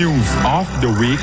News of the Week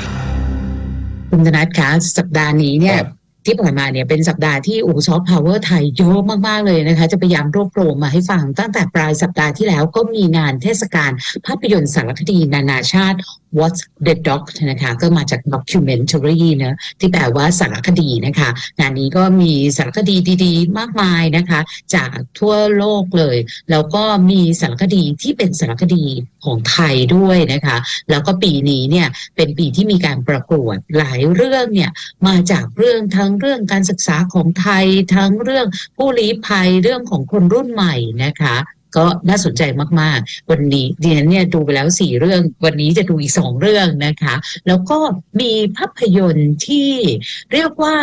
คุณธนัทคะสัปดาห์นี้เนี่ยครับที่ผ่านมาเนี่ยเป็นสัปดาห์ที่โอ้ซอฟต์พาวเวอร์ไทยเยอะมาก ๆ เลยนะคะ จะพยายามรวบรวมมาให้ฟังตั้งแต่ปลายสัปดาห์ที่แล้วก็มีงานเทศกาลภาพยนตร์สารคดีนานาชาติ What's the Doc นะคะก็มาจาก documentary เนะที่แปลว่าสารคดีนะคะ งานนี้ก็มีสารคดีดีๆ มากมายนะคะ จากทั่วโลกเลย แล้วก็มีสารคดีที่เป็นสารคดีของไทยด้วยนะคะ แล้วก็ปีนี้เนี่ยเป็นปีที่มีการประกวดหลายเรื่องเนี่ยมาจากเรื่องทั้งเรื่องการศึกษาของไทย ทั้งเรื่องผู้ลี้ภัยเรื่องของคนรุ่นใหม่นะคะ ก็น่าสนใจมากๆ วันนี้ดิฉันเนี่ยดูไปแล้วสี่เรื่อง วันนี้จะดูอีกสองเรื่องนะคะ แล้วก็มีภาพยนตร์ที่เรียกว่า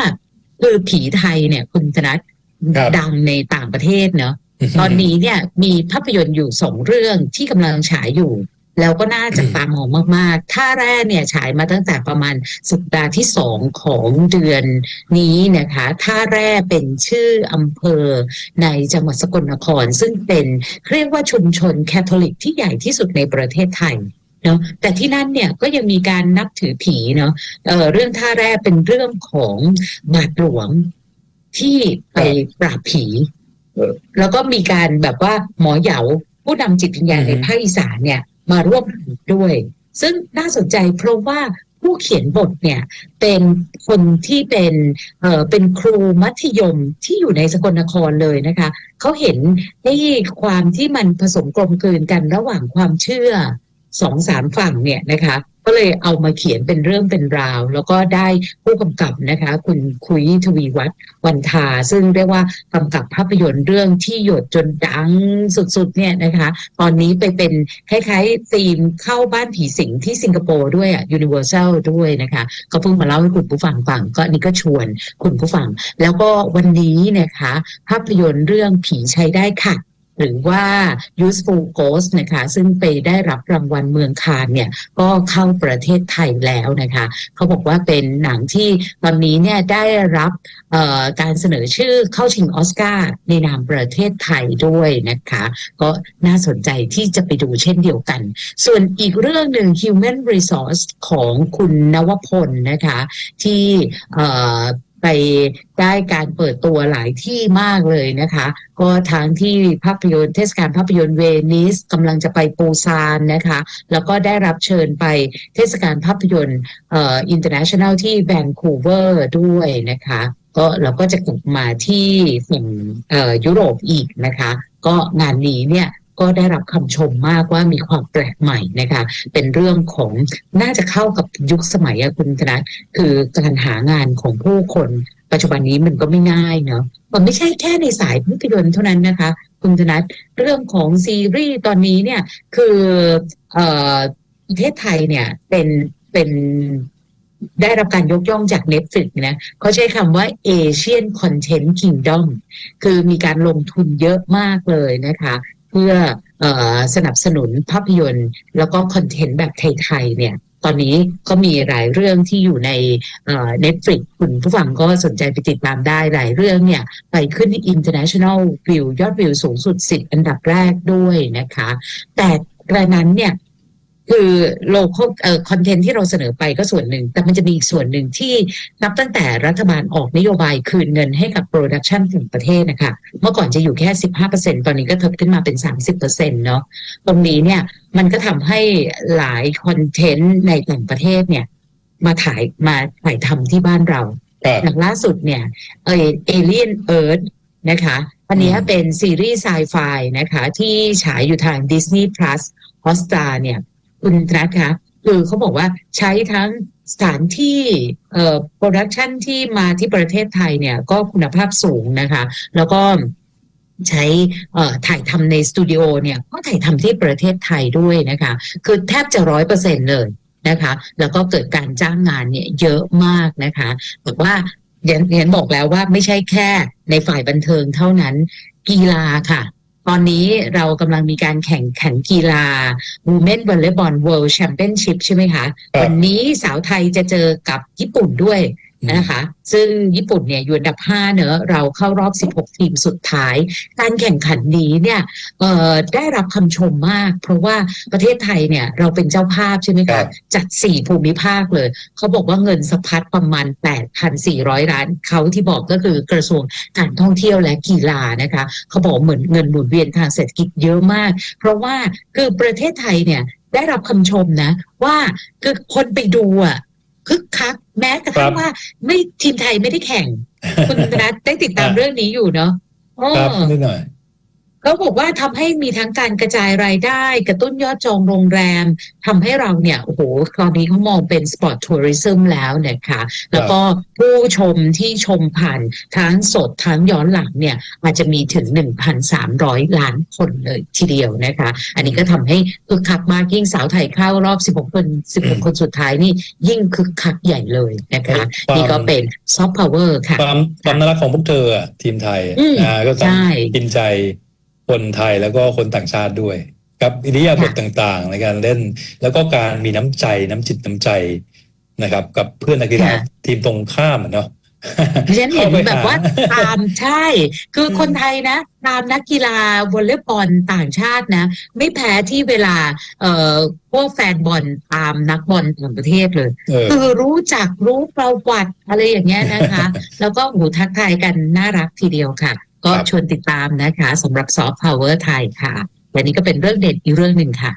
คือผีไทยเนี่ย คุณธนัทครับดังในต่างประเทศเนาะตอนนี้เนี่ยมีภาพยนตร์อยู่สองเรื่องที่กำลังฉายอยู่ แล้วก็น่าจับตามองมากๆ ท่าแรกเนี่ยฉายมาตั้งแต่ประมาณสัปดาห์ที่สองของเดือนนี้นะคะ ท่าแรกเป็นชื่ออำเภอในจังหวัดสกลนคร ซึ่งเป็นเรียกว่าชุมชนแคทอลิกที่ใหญ่ที่สุดในประเทศไทยเนาะแต่ที่นั่นเนี่ยก็ยังมีการนับถือผีเนาะเอ่อเรื่องท่าแรกเป็นเรื่องของบาทหลวงที่ไปปราบผีแล้วก็มีการแบบว่าหมอเหยาผู้นำจิตวิญญาณอือฮึในภาคอีสานเนี่ย มาร่วมด้วย ซึ่งน่าสนใจเพราะว่าผู้เขียนบทเนี่ยเป็นคนที่เป็นเอ่อเป็นครูมัธยมที่อยู่ในสกลนครเลยนะคะเขาเห็นไอ้ความที่มันผสมกลมกลืนกันระหว่างความเชื่อสองสามฝั่งเนี่ยนะคะ ก็เลยเอามาเขียนเป็นเรื่องเป็นราว แล้วก็ได้ผู้กำกับนะคะ คุณคุยทวีวัฒน์วันทา ซึ่งเรียกว่ากำกับภาพยนตร์เรื่องที่หยดจนดังสุดๆเนี่ยนะคะ ตอนนี้ไปเป็นคล้ายๆธีมเข้าบ้านผีสิงที่สิงคโปร์ด้วยอะ Universal ด้วยนะคะก็เพิ่งมาเล่าให้คุณผู้ฟังฟังก็นนี้ก็ชวนคุณผู้ฟัง แล้วก็วันนี้นะคะ ภาพยนตร์เรื่องผีใช้ได้ค่ะ หรือว่า useful ghost นะคะซึ่งไปได้รับรางวัลเมืองคานเนี่ยก็เข้าประเทศไทยแล้วนะคะเขาบอกว่าเป็นหนังที่ตอนนี้เนี่ยได้รับการเสนอชื่อเข้าชิงออสการ์ในนามประเทศไทยด้วยนะคะก็น่าสนใจที่จะไปดูเช่นเดียวกัน ส่วนอีกเรื่องหนึ่ง human resource ของคุณนวพลนะคะที่ ไปได้การเปิดตัวหลายที่มากเลยนะคะ ก็ทั้งที่ภาพยนตร์เทศกาลภาพยนตร์เวนิสกำลังจะไปปูซานนะคะ แล้วก็ได้รับเชิญไปเทศกาลภาพยนตร์เอ่อ international ที่แวนคูเวอร์ด้วยนะคะก็เราก็จะกลับมาที่ฝั่งเอ่อยุโรปอีกนะคะ ก็งานนี้เนี่ย ก็ได้รับคำชมมากว่ามีความแปลกใหม่นะคะ เป็นเรื่องของน่าจะเข้ากับยุคสมัยคุณธนะคือการหางานของผู้คน ปัจจุบันนี้มันก็ไม่ง่ายเนาะมันไม่ใช่แค่ในสายภาพยนตร์เท่านั้นนะคะ คุณธนัทเรื่องของซีรีส์ตอนนี้เนี่ยคือเอ่อประเทศไทยเนี่ยเป็นเป็นได้รับการยกย่องจาก Netflix นะเขาใช้คำว่า Asian Content Kingdom คือมีการลงทุนเยอะมากเลยนะคะ พื่ออสนับสนุนภาพยนตร์ แล้วก็คอนเทนต์แบบไทยๆเนี่ยตอนนี้ก็มีหลายเรื่องที่อยู่ในเน็ตฟลิกคุณผู้ฟังก็สนใจไปติดตามได้หลายเรื่องเนี่ย ไปขึ้นที่ international view ยอดวิวสูงสุด 10 อันดับแรกด้วยนะคะ แต่กระนั้นเนี่ย คือโลโก้เอ่อคอนเทนต์ที่เราเสนอไปก็ส่วนหนึ่ง แต่มันจะมีอีกส่วนหนึ่งที่นับตั้งแต่รัฐบาลออกนโยบายคืนเงินให้กับโปรดักชันของประเทศนะคะ เมื่อก่อนจะอยู่แค่ 15%ตอนนี้ก็เทิบขึ้นมาเป็น 30%เนาะตรงนี้เนี่ยมันก็ทำให้หลายคอนเทนต์ในต่างประเทศเนี่ยมาถ่ายมาถ่ายทำที่บ้านเราครับอย่างล่าสุดเนี่ยเอเอเลียนเอิร์ธนะคะอันเนี้ยอืมเป็นซีรีส์ไซไฟนะคะที่ฉายอยู่ทาง Disney Plus Hotstar เนี่ย คุณธนัทคะคือเขาบอกว่าใช้ทั้งสถานที่เอ่อโปรดักชันที่มาที่ประเทศไทยเนี่ยก็คุณภาพสูงนะคะ แล้วก็ใช้เอ่อถ่ายทำในสตูดิโอเนี่ยก็ถ่ายทำที่ประเทศไทยด้วยนะคะ คือแทบจะร้อยเปอร์เซ็นเลยนะคะ แล้วก็เกิดการจ้างงานเนี่ยเยอะมากนะคะบอกว่าเรียนบอกแล้วว่าไม่ใช่แค่ในฝ่ายบันเทิงเท่านั้นกีฬาค่ะ ตอนนี้เรากำลังมีการแข่งขันกีฬา Women Volleyball World Championship ใช่ไหมคะครับวันนี้สาวไทยจะเจอกับญี่ปุ่นด้วย นะคะ ซึ่งญี่ปุ่นเนี่ยอยู่อันดับ5เนอะเราเข้ารอบ 16 ทีมสุดท้าย การแข่งขันนี้เนี่ยเอ่อได้รับคำชมมาก เพราะว่าประเทศไทยเนี่ยเราเป็นเจ้าภาพใช่ไหมครัคะบจัด4ภูมิภาคเลย เขาบอกว่าเงินสะพัดประมาณ 8,400 ล้าน เขาที่บอกก็คือกระทรวงการท่องเที่ยวและกีฬานะคะ เขาบอกเหมือนเงินหมุนเวียนทางเศรษฐกิจเยอะมาก เพราะว่าคือประเทศไทยเนี่ยได้รับคำชมนะ ว่าคือคนไปดูอะคึกคัก แม้กระทั่ครังบว่าไม่ทีมไทยไม่ได้แข่ง คุณนัทได้ติดตามอะเรื่องนี้อยู่เนาะอ้อครับนิดหน่อย เขาบอกว่าทำให้มีทั้งการกระจายรายได้ กระตุ้นยอดจองโรงแรมทำให้เราเนี่ยโอ้โหตอนนี้เขามองเป็นสปอร์ตทัวริซึมแล้วนะคะแล้วก็ผู้ชมที่ชมผ่านทั้งสดทั้งย้อนหลังเนี่ยอาจจะมีถึง 1,300 ล้านคนเลยทีเดียวนะคะ อันนี้ก็ทำให้คึกคักมากยิ่งสาวไทยเข้ารอบ 16 คน 16 คนสุดท้ายนี่ยิ่งคึกคักใหญ่เลยนะคะความนี่ก็เป็นซอฟต์พาวเวอร์ค่ะความความน่ารักของพวกเธออะทีมไทยอืมอ่าก็ต้องใช่กินใจ คนไทยแล้วก็คนต่างชาติด้วยกับอิริยาบถต่างๆ ในการเล่น แล้วก็การมีน้ำใจน้ำจิตน้ำใจนะครับ กับเพื่อนนักกีฬาค่ะทีมตรงข้ามอะเนาะดิฉันเห็นข้ไปแบบว่าหตามใช่ คืออืมคนไทยนะตามนักกีฬาวอลเลย์บอลต่างชาตินะ ไม่แพ้ที่เวลา เอ่อพวกแฟนบอลตามนักบอลต่างประเทศเลยเออคือรู้จักรู้ประวัติอะไรอย่างเงี้ยนะคะ แล้วก็หูทักทายกันน่ารักทีเดียวค่ะ ก็ชวนติดตามนะคะสำหรับซอฟต์พาวเวอร์ไทยค่ะและนี่ก็เป็นเรื่องเด่นอีกเรื่องหนึ่งค่ะ